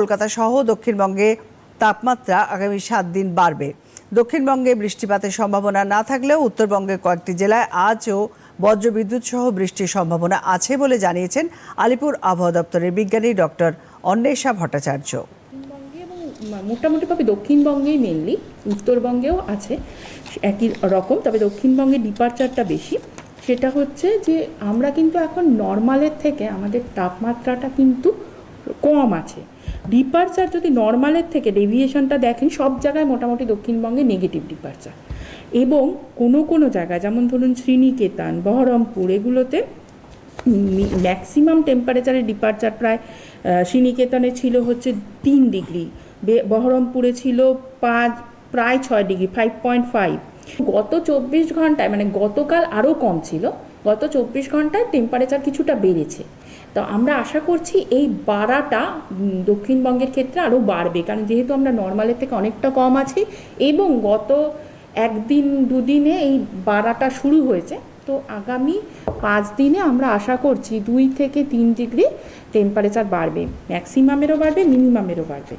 কলকাতা সহ দক্ষিণবঙ্গে তাপমাত্রা আগামী সাত দিন বাড়বে। দক্ষিণবঙ্গে বৃষ্টিপাতের সম্ভাবনা না থাকলেও উত্তরবঙ্গের কয়েকটি জেলায় আজও বজ্রবিদ্যুৎ সহ বৃষ্টির সম্ভাবনা আছে বলে জানিয়েছেন আলিপুর আবহাওয়া দপ্তরের বিজ্ঞানী ডক্টর অন্বেষা ভট্টাচার্য। মোটামুটিভাবে দক্ষিণবঙ্গেই মেনলি উত্তরবঙ্গেও আছে একই রকম, তবে দক্ষিণবঙ্গে ডিপারচারটা বেশি। সেটা হচ্ছে যে আমরা কিন্তু এখন নর্মালের থেকে আমাদের তাপমাত্রাটা কিন্তু কম আছে। ডিপারচার যদি নর্মালের থেকে ডেভিয়েশনটা দেখেন, সব জায়গায় মোটামুটি দক্ষিণবঙ্গে নেগেটিভ ডিপার্চার এবং কোনো কোনো জায়গায়, যেমন ধরুন শ্রীনিকেতন, বহরমপুর, এগুলোতে ম্যাক্সিমাম টেম্পারেচারের ডিপার্চার প্রায় শ্রীনিকেতনে ছিল হচ্ছে তিন ডিগ্রি বহরমপুরে ছিল পাঁচ প্রায় ছয় ডিগ্রি ফাইভ পয়েন্ট ফাইভ গত চব্বিশ ঘন্টায় মানে গতকাল আরও কম ছিল, গত চব্বিশ ঘন্টায় টেম্পারেচার কিছুটা বেড়েছে। তো আমরা আশা করছি এই বাড়াটা দক্ষিণবঙ্গের ক্ষেত্রে আরও বাড়বে, কারণ যেহেতু আমরা নর্মালের থেকে অনেকটা কম আছি, এবং গত একদিন, দুদিনে এই বাড়াটা শুরু হয়েছে। তো আগামী পাঁচ দিনে আমরা আশা করছি দুই থেকে তিন ডিগ্রি টেম্পারেচার বাড়বে। ম্যাক্সিমামেরও বাড়বে মিনিমামেরও বাড়বে।